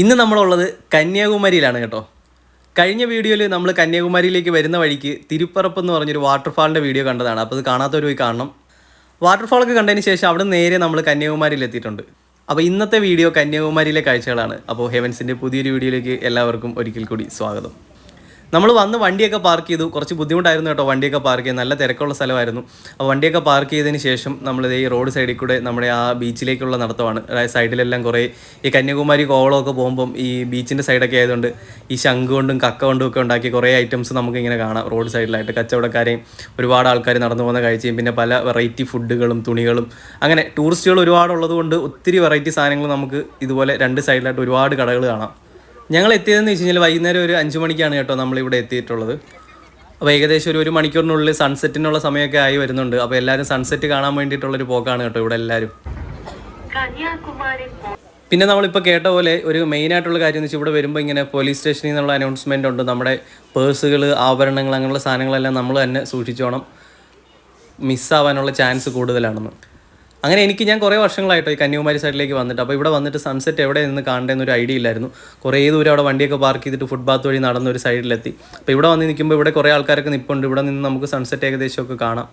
ഇന്ന് നമ്മളുള്ളത് കന്യാകുമാരിയിലാണ് കേട്ടോ. കഴിഞ്ഞ വീഡിയോയിൽ നമ്മൾ കന്യാകുമാരിയിലേക്ക് വരുന്ന വഴിക്ക് തിരുപ്പറപ്പ് എന്ന് പറഞ്ഞൊരു വാട്ടർഫാളിന്റെ വീഡിയോ കണ്ടതാണ്. അപ്പോൾ അത് കാണാത്തവർ പോയി കാണണം. വാട്ടർഫാളൊക്കെ കണ്ടതിന് ശേഷം അവിടെ നേരെ നമ്മൾ കന്യാകുമാരിയിൽ എത്തിയിട്ടുണ്ട്. അപ്പോൾ ഇന്നത്തെ വീഡിയോ കന്യാകുമാരിയിലെ കാഴ്ചകളാണ്. അപ്പോൾ ഹെവൻസിന്റെ പുതിയൊരു വീഡിയോയിലേക്ക് എല്ലാവർക്കും ഒരിക്കൽ കൂടി സ്വാഗതം. നമ്മൾ വന്ന് വണ്ടിയൊക്കെ പാർക്ക് ചെയ്തു. കുറച്ച് ബുദ്ധിമുട്ടായിരുന്നു കേട്ടോ വണ്ടിയൊക്കെ പാർക്ക് ചെയ്യാൻ. നല്ല തിരക്കുള്ള സ്ഥലമായിരുന്നു. അപ്പോൾ വണ്ടിയൊക്കെ പാർക്ക് ചെയ്തതിന് ശേഷം നമ്മൾ ഈ റോഡ് സൈഡിൽ കൂടെ നമ്മുടെ ആ ബീച്ചിലേക്കുള്ള നടത്തമാണ്. സൈഡിലെല്ലാം കുറേ ഈ കന്യാകുമാരി കോവളമൊക്കെ പോകുമ്പം ഈ ബീച്ചിന്റെ സൈഡൊക്കെ ആയതുകൊണ്ട് ഈ ശംഖ് കൊണ്ടും കക്ക കൊണ്ടും ഒക്കെ ഉണ്ടാക്കി കുറേ ഐറ്റംസ് നമുക്കിങ്ങനെ കാണാം റോഡ് സൈഡിലായിട്ട് കച്ചവടക്കാരെയും ഒരുപാട് ആൾക്കാർ നടന്നു പോകുന്ന കാഴ്ചയും പിന്നെ പല വെറൈറ്റി ഫുഡുകളും തുണികളും. അങ്ങനെ ടൂറിസ്റ്റുകൾ ഒരുപാടുള്ളത് കൊണ്ട് ഒത്തിരി വെറൈറ്റി സാധനങ്ങൾ നമുക്ക് ഇതുപോലെ രണ്ട് സൈഡിലായിട്ട് ഒരുപാട് കടകൾ കാണാം. ഞങ്ങൾ എത്തിയതെന്ന് വെച്ച് കഴിഞ്ഞാൽ വൈകുന്നേരം ഒരു അഞ്ച് മണിക്കാണ് കേട്ടോ നമ്മളിവിടെ എത്തിയിട്ടുള്ളത്. അപ്പോൾ ഏകദേശം ഒരു ഒരു മണിക്കൂറിനുള്ളിൽ സൺസെറ്റിനുള്ള സമയമൊക്കെ ആയി വരുന്നുണ്ട്. അപ്പോൾ എല്ലാവരും സൺസെറ്റ് കാണാൻ വേണ്ടിയിട്ടുള്ളൊരു പോക്കാണ് കേട്ടോ ഇവിടെ എല്ലാവരും പിന്നെ നമ്മളിപ്പോൾ കേട്ട പോലെ ഒരു മെയിൻ ആയിട്ടുള്ള കാര്യം എന്ന് വെച്ചാൽ ഇവിടെ വരുമ്പോൾ ഇങ്ങനെ പോലീസ് സ്റ്റേഷനിൽ നിന്നുള്ള അനൗൺസ്മെന്റ് ഉണ്ട്. നമ്മുടെ പേഴ്സുകൾ ആഭരണങ്ങൾ അങ്ങനെയുള്ള സാധനങ്ങളെല്ലാം നമ്മൾ തന്നെ സൂക്ഷിച്ചോണം. മിസ്സാവാനുള്ള ചാൻസ് കൂടുതലാണെന്ന്. അങ്ങനെ എനിക്ക് ഞാൻ കുറേ വർഷങ്ങളായിട്ടോ ഈ കന്യാകുമാരി സൈഡിലേക്ക് വന്നിട്ട്. അപ്പോൾ ഇവിടെ വന്നിട്ട് സൺസെറ്റ് എവിടെ നിന്ന് കാണേണ്ടെന്ന് ഒരു ഐഡിയ ഇല്ലായിരുന്നു. കുറേ ദൂരം അവിടെ വണ്ടിയൊക്കെ പാർക്ക് ചെയ്തിട്ട് ഫുട്പാത്ത് വഴി നടന്ന ഒരു സൈഡിലെത്തി അപ്പോൾ ഇവിടെ വന്ന് നിൽക്കുമ്പോൾ ഇവിടെ കുറേ ആൾക്കാരൊക്കെ നിൽപ്പുണ്ട് ഇവിടെ നിന്ന് നമുക്ക് സൺസെറ്റ് ഏകദേശമൊക്കെ കാണാം.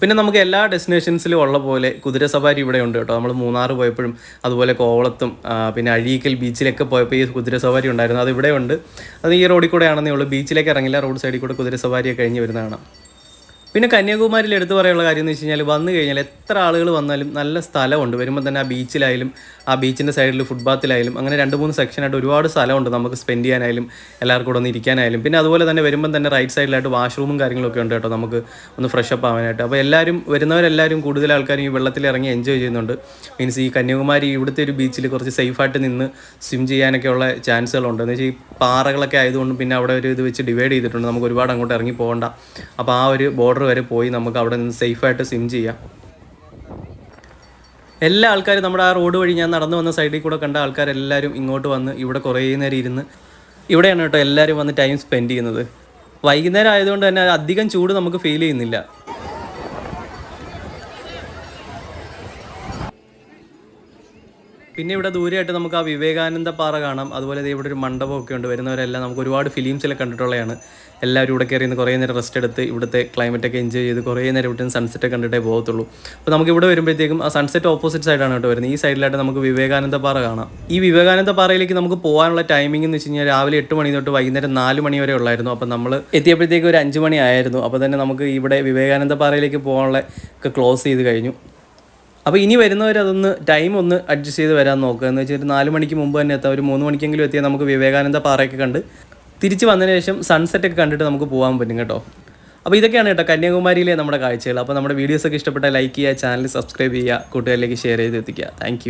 പിന്നെ നമുക്ക് എല്ലാ ഡെസ്റ്റിനേഷൻസിലും ഉള്ള പോലെ കുതിര സവാരി ഇവിടെ ഉണ്ട് കേട്ടോ. നമ്മൾ മൂന്നാർ പോയപ്പോഴും അതുപോലെ കോവളത്തും പിന്നെ അഴീക്കൽ ബീച്ചിലൊക്കെ പോയപ്പോൾ ഈ കുതിര സവാരി ഉണ്ടായിരുന്നു. അത് ഇവിടെ ഉണ്ട് അത് ഈ റോഡിൽ കൂടെ ആണെന്നേ ഉള്ളൂ. ബീച്ചിലേക്ക് ഇറങ്ങില്ല. റോഡ് സൈഡിൽ കൂടെ കുതിര സവാരിയൊക്കെ കഴിഞ്ഞ് വരുന്നതാണ്. പിന്നെ കന്യാകുമാരിയിൽ എടുത്തു പറയാനുള്ള കാര്യം എന്ന് വെച്ച് കഴിഞ്ഞാൽ വന്നു കഴിഞ്ഞാൽ എത്ര ആളുകൾ വന്നാലും നല്ല സ്ഥലമുണ്ട്. വരുമ്പോൾ തന്നെ ആ ബീച്ചിലായാലും ആ ബീച്ചിന്റെ സൈഡിൽ ഫുട്ബാത്തിലായാലും അങ്ങനെ രണ്ട് മൂന്ന് സെക്ഷനായിട്ട് ഒരുപാട് സ്ഥലമുണ്ട് നമുക്ക് സ്പെൻഡ് ചെയ്യാനായാലും എല്ലാവർക്കും കൂടെ ഒന്ന് ഇരിക്കാനായാലും. പിന്നെ അതുപോലെ തന്നെ വരുമ്പം തന്നെ റൈറ്റ് സൈഡിലായിട്ട് വാഷ്റൂമും കാര്യങ്ങളൊക്കെ ഉണ്ട് കേട്ടോ നമുക്ക് ഒന്ന് ഫ്രഷ് അപ്പ് ആവാനായിട്ട്. അപ്പോൾ എല്ലാവരും വരുന്നവരെല്ലാവരും കൂടുതൽ ആൾക്കാരും ഈ വെള്ളത്തിൽ ഇറങ്ങി എൻജോയ് ചെയ്യുന്നുണ്ട്. മീൻസ് ഈ കന്യാകുമാരി ഇവിടുത്തെ ഒരു ബീച്ചിൽ കുറച്ച് സേഫായിട്ട് നിന്ന് സ്വിം ചെയ്യാനൊക്കെ ഉള്ള ചാൻസുകളുണ്ട് എന്ന് വെച്ചാൽ പാറകളൊക്കെ ആയതുകൊണ്ട് പിന്നെ അവിടെ ഒരു ഇത് വെച്ച് ഡിവൈഡ് ചെയ്തിട്ടുണ്ട്. നമുക്ക് ഒരുപാട് അങ്ങോട്ട് ഇറങ്ങി പോകണ്ട. അപ്പോൾ ആ ഒരു ബോർഡർ വരെ പോയി നമുക്ക് അവിടെ നിന്ന് സേഫായിട്ട് സ്വിം ചെയ്യാം. എല്ലാ ആൾക്കാരും നമ്മുടെ ആ റോഡ് വഴി ഞാൻ നടന്നു വന്ന സൈഡിൽ കൂടെ കണ്ട ആൾക്കാരെല്ലാവരും ഇങ്ങോട്ട് വന്ന് ഇവിടെ കുറേ നേരം ഇരുന്ന് ഇവിടെയാണ് കേട്ടോ എല്ലാവരും വന്ന് ടൈം സ്പെൻഡ് ചെയ്യുന്നത്. വൈകുന്നേരം ആയതുകൊണ്ട് തന്നെ അധികം ചൂട് നമുക്ക് ഫീൽ ചെയ്യുന്നില്ല. പിന്നെ ഇവിടെ ദൂരെയായിട്ട് നമുക്ക് ആ വിവേകാനന്ദ പാറ കാണാം. അതുപോലെ ഇവിടെ ഒരു മണ്ഡപമൊക്കെ ഉണ്ട്. വരുന്നവരെല്ലാം നമുക്ക് ഒരുപാട് ഫിലിംസിലൊക്കെ കണ്ടിട്ടുള്ളതാണ്. എല്ലാവരും ഇവിടെ കയറി നിന്ന് കുറേ നേരം റെസ്റ്റ് എടുത്ത് ഇവിടുത്തെ ക്ലൈമറ്റൊക്കെ എൻജോയ് ചെയ്ത് കുറേ നേരം ഇവിടെ നിന്ന് സൺസെറ്റ് കണ്ടിട്ടേ പോകത്തുള്ളൂ. അപ്പോൾ നമുക്ക് ഇവിടെ വരുമ്പോഴത്തേക്കും ആ സൺസെറ്റ് ഓപ്പോസിറ്റ് സൈഡാണ് കേട്ടോ വരുന്നത്. ഈ സൈഡിലായിട്ട് നമുക്ക് വിവേകാനന്ദ പാറ കാണാം. ഈ വിവേകാനന്ദ പാറയിലേക്ക് നമുക്ക് പോകാനുള്ള ടൈമിംഗ് എന്ന് വെച്ച് കഴിഞ്ഞാൽ രാവിലെ എട്ട് മണി തൊട്ട് വൈകുന്നേരം നാല് മണി വരെ ഉള്ളായിരുന്നു. അപ്പോൾ നമ്മൾ എത്തിയപ്പോഴത്തേക്ക് ഒരു അഞ്ച് മണി ആയിരുന്നു. അപ്പോൾ തന്നെ നമുക്ക് ഇവിടെ വിവേകാനന്ദ പാറയിലേക്ക് പോകാനുള്ള ഒക്കെ ക്ലോസ് ചെയ്ത് കഴിഞ്ഞു. അപ്പോൾ ഇനി വരുന്നവർ അതൊന്ന് ടൈം ഒന്ന് അഡ്ജസ്റ്റ് ചെയ്ത് വരാൻ നോക്കുക. എന്ന് വെച്ചാൽ ഒരു നാല് മണിക്ക് മുമ്പ് തന്നെ എത്താം. ഒരു മൂന്ന് മണിക്കെങ്കിലും എത്തിയാൽ നമുക്ക് വിവേകാനന്ദ പാറയൊക്കെ കണ്ട് തിരിച്ച് വന്നതിന് ശേഷം സൺസെറ്റ് ഒക്കെ കണ്ടിട്ട് നമുക്ക് പോകാൻ പറ്റും കേട്ടോ. അപ്പോൾ ഇതൊക്കെയാണ് കേട്ടോ കന്യാകുമാരിയിലെ നമ്മുടെ കാഴ്ചകൾ. അപ്പോൾ നമ്മുടെ വീഡിയോസൊക്കെ ഇഷ്ടപ്പെട്ടാൽ ലൈക്ക് ചെയ്യുക ചാനൽ സബ്സ്ക്രൈബ് ചെയ്യുക കൂട്ടുകാരിലേക്ക് ഷെയർ ചെയ്ത് എത്തിക്കുക. താങ്ക്